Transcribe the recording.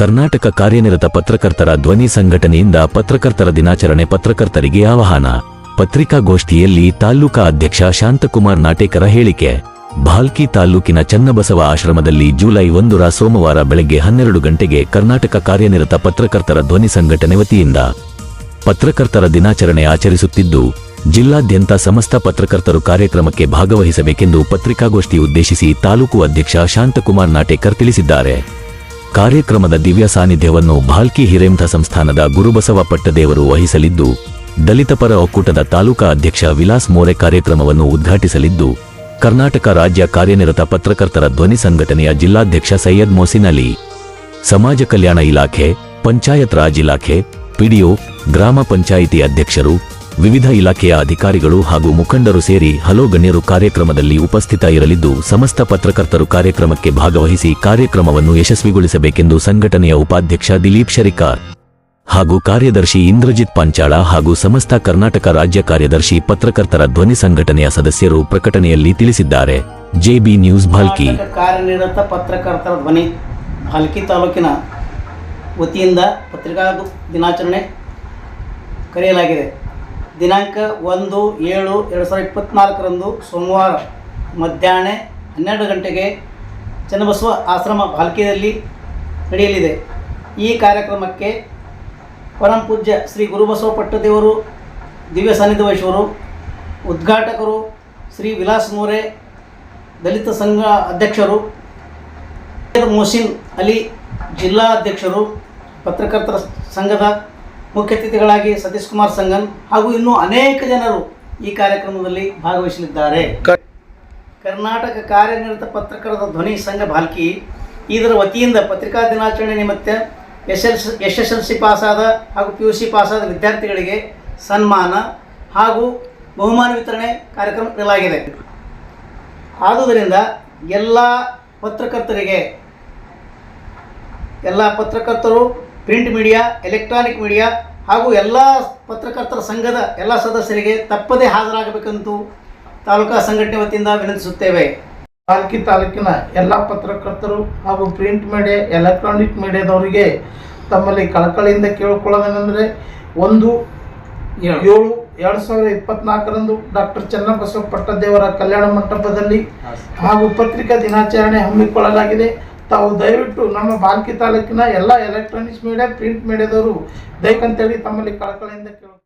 ಕರ್ನಾಟಕ ಕಾರ್ಯನಿರತ ಪತ್ರಕರ್ತರ ಧ್ವನಿ ಸಂಘಟನೆಯಿಂದ ಪತ್ರಕರ್ತರ ದಿನಾಚರಣೆ ಪತ್ರಕರ್ತರಿಗೆ ಆಹ್ವಾನ. ಪತ್ರಿಕಾಗೋಷ್ಠಿಯಲ್ಲಿ ತಾಲೂಕಾ ಅಧ್ಯಕ್ಷ ಶಾಂತಕುಮಾರ್ ನಾಟೇಕರ ಹೇಳಿಕೆ. ಭಾಲ್ಕಿ ತಾಲೂಕಿನ ಚನ್ನಬಸವ ಆಶ್ರಮದಲ್ಲಿ ಜುಲೈ ಒಂದರ ಸೋಮವಾರ ಬೆಳಗ್ಗೆ ಹನ್ನೆರಡು ಗಂಟೆಗೆ ಕರ್ನಾಟಕ ಕಾರ್ಯನಿರತ ಪತ್ರಕರ್ತರ ಧ್ವನಿ ಸಂಘಟನೆ ವತಿಯಿಂದ ಪತ್ರಕರ್ತರ ದಿನಾಚರಣೆ ಆಚರಿಸುತ್ತಿದ್ದು, ಜಿಲ್ಲಾದ್ಯಂತ ಸಮಸ್ತ ಪತ್ರಕರ್ತರು ಕಾರ್ಯಕ್ರಮಕ್ಕೆ ಭಾಗವಹಿಸಬೇಕೆಂದು ಪತ್ರಿಕಾಗೋಷ್ಠಿ ಉದ್ದೇಶಿಸಿ ತಾಲೂಕು ಅಧ್ಯಕ್ಷ ಶಾಂತಕುಮಾರ್ ನಾಟೇಕರ್ ತಿಳಿಸಿದ್ದಾರೆ. ಕಾರ್ಯಕ್ರಮದ ದಿವ್ಯ ಸಾನ್ನಿಧ್ಯವನ್ನು ಭಾಲ್ಕಿ ಹಿರೇಮಠ ಸಂಸ್ಥಾನದ ಗುರುಬಸವ ಪಟ್ಟದೇವರು ವಹಿಸಲಿದ್ದು, ದಲಿತ ಪರ ಒಕ್ಕೂಟದ ತಾಲೂಕಾ ಅಧ್ಯಕ್ಷ ವಿಲಾಸ್ ಮೋರೆ ಕಾರ್ಯಕ್ರಮವನ್ನು ಉದ್ಘಾಟಿಸಲಿದ್ದು, ಕರ್ನಾಟಕ ರಾಜ್ಯ ಕಾರ್ಯನಿರತ ಪತ್ರಕರ್ತರ ಧ್ವನಿ ಸಂಘಟನೆಯ ಜಿಲ್ಲಾಧ್ಯಕ್ಷ ಸೈಯದ್ ಮೊಸಿನ್ ಅಲಿ, ಸಮಾಜ ಕಲ್ಯಾಣ ಇಲಾಖೆ, ಪಂಚಾಯತ್ ರಾಜ್ ಇಲಾಖೆ, ಪಿಡಿಒ, ಗ್ರಾಮ ಪಂಚಾಯಿತಿ ಅಧ್ಯಕ್ಷರು ವಿವಿಧ ಇಲಾಖೆಯ ಅಧಿಕಾರಿಗಳು ಹಾಗೂ ಮುಖಂಡರು ಸೇರಿ ಹಲೋ ಗಣ್ಯರು ಕಾರ್ಯಕ್ರಮದಲ್ಲಿ ಉಪಸ್ಥಿತ ಇರಲಿದ್ದು, ಸಮಸ್ತ ಪತ್ರಕರ್ತರು ಕಾರ್ಯಕ್ರಮಕ್ಕೆ ಭಾಗವಹಿಸಿ ಕಾರ್ಯಕ್ರಮವನ್ನು ಯಶಸ್ವಿಗೊಳಿಸಬೇಕೆಂದು ಸಂಘಟನೆಯ ಉಪಾಧ್ಯಕ್ಷ ದಿಲೀಪ್ ಶರಿಕಾರ್ ಹಾಗೂ ಕಾರ್ಯದರ್ಶಿ ಇಂದ್ರಜಿತ್ ಪಾಂಚಾಳ ಹಾಗೂ ಸಮಸ್ತ ಕರ್ನಾಟಕ ರಾಜ್ಯ ಕಾರ್ಯದರ್ಶಿ ಪತ್ರಕರ್ತರ ಧ್ವನಿ ಸಂಘಟನೆಯ ಸದಸ್ಯರು ಪ್ರಕಟಣೆಯಲ್ಲಿ ತಿಳಿಸಿದ್ದಾರೆ. JB news Bhalki. ಕಾರ್ಯನಿರತ ಪತ್ರಕರ್ತರ ಧ್ವನಿ ಭಾಲ್ಕಿ ತಾಲೂಕಿನ ವತಿಯಿಂದ ಪತ್ರಿಕಾ ದಿನಾಚರಣೆ ಕರೆಯಲಾಗಿದೆ. ದಿನಾಂಕ ಒಂದು ಏಳು ಎರಡು ಸಾವಿರದ ಇಪ್ಪತ್ತ್ನಾಲ್ಕರಂದು ಸೋಮವಾರ ಮಧ್ಯಾಹ್ನ ಹನ್ನೆರಡು ಗಂಟೆಗೆ ಚನ್ನಬಸವ ಆಶ್ರಮ ಬಾಲ್ಕಿಯಲ್ಲಿ ನಡೆಯಲಿದೆ. ಈ ಕಾರ್ಯಕ್ರಮಕ್ಕೆ ಪರಂ ಪೂಜ್ಯ ಶ್ರೀ ಗುರುಬಸವ ಪಟ್ಟದೇವರು, ದಿವ್ಯ ಸಾನ್ನಿಧ್ಯ ವಹಿಸುವರು ಉದ್ಘಾಟಕರು ಶ್ರೀ ವಿಲಾಸ್ ಮೋರೆ, ದಲಿತ ಸಂಘ ಅಧ್ಯಕ್ಷರು ಮೊಹಸಿನ್ ಅಲಿ ಜಿಲ್ಲಾ ಅಧ್ಯಕ್ಷರು, ಪತ್ರಕರ್ತರ ಸಂಘದ ಮುಖ್ಯ ಅತಿಥಿಗಳಾಗಿ ಸತೀಶ್ ಕುಮಾರ್ ಸಂಗನ್ ಹಾಗೂ ಇನ್ನೂ ಅನೇಕ ಜನರು ಈ ಕಾರ್ಯಕ್ರಮದಲ್ಲಿ ಭಾಗವಹಿಸಲಿದ್ದಾರೆ. ಕರ್ನಾಟಕ ಕಾರ್ಯನಿರತ ಪತ್ರಕರ್ತರ ಧ್ವನಿ ಸಂಘ ಭಾಲ್ಕಿ ಇದರ ವತಿಯಿಂದ ಪತ್ರಿಕಾ ದಿನಾಚರಣೆ ನಿಮಿತ್ತ S L C S S L C ಪಾಸಾದ ಹಾಗೂ ಪಿ ಯು ಸಿ ಪಾಸಾದ ವಿದ್ಯಾರ್ಥಿಗಳಿಗೆ ಸನ್ಮಾನ ಹಾಗೂ ಬಹುಮಾನ ವಿತರಣೆ ಕಾರ್ಯಕ್ರಮ ಇರಲಾಗಿದೆ ಆದುದರಿಂದ ಎಲ್ಲ ಪತ್ರಕರ್ತರಿಗೆ ಎಲ್ಲ ಪತ್ರಕರ್ತರು ಪ್ರಿಂಟ್ ಮೀಡಿಯಾ ಎಲೆಕ್ಟ್ರಾನಿಕ್ ಮೀಡಿಯಾ ಹಾಗೂ ಎಲ್ಲ ಪತ್ರಕರ್ತರ ಸಂಘದ ಎಲ್ಲ ಸದಸ್ಯರಿಗೆ ತಪ್ಪದೇ ಹಾಜರಾಗಬೇಕಂತೂ ತಾಲೂಕಾ ಸಂಘಟನೆ ವತಿಯಿಂದ ವಿನಂತಿಸುತ್ತೇವೆ. ಪಾಲ್ಕಿ ತಾಲೂಕಿನ ಎಲ್ಲ ಪತ್ರಕರ್ತರು ಹಾಗೂ ಪ್ರಿಂಟ್ ಮೀಡಿಯಾ ಎಲೆಕ್ಟ್ರಾನಿಕ್ ಮೀಡಿಯಾದವರಿಗೆ ತಮ್ಮಲ್ಲಿ ಕಳಕಳಿಯಿಂದ ಕೇಳಿಕೊಳ್ಳೋದೇನೆಂದರೆ ಒಂದು ಏಳು. ಎರಡು ಸಾವಿರದ ಇಪ್ಪತ್ನಾಲ್ಕರಂದು ಡಾಕ್ಟರ್ ಚನ್ನಬಸವ ಪಟ್ಟದೇವರ ಕಲ್ಯಾಣ ಮಂಟಪದಲ್ಲಿ ಹಾಗೂ ಪತ್ರಿಕಾ ದಿನಾಚರಣೆ ಹಮ್ಮಿಕೊಳ್ಳಲಾಗಿದೆ. ತಾವು ದಯವಿಟ್ಟು ನಮ್ಮ ಬಾಲ್ಕಿ ತಾಲೂಕಿನ ಎಲ್ಲ ಎಲೆಕ್ಟ್ರಾನಿಕ್ಸ್ ಮೀಡಿಯಾ ಪ್ರಿಂಟ್ ಮೀಡಿಯಾದವರು ದಯಕಂತೇಳಿ ತಮ್ಮಲ್ಲಿ ಕಳಕಳಿಯಿಂದ ಕೇಳಿ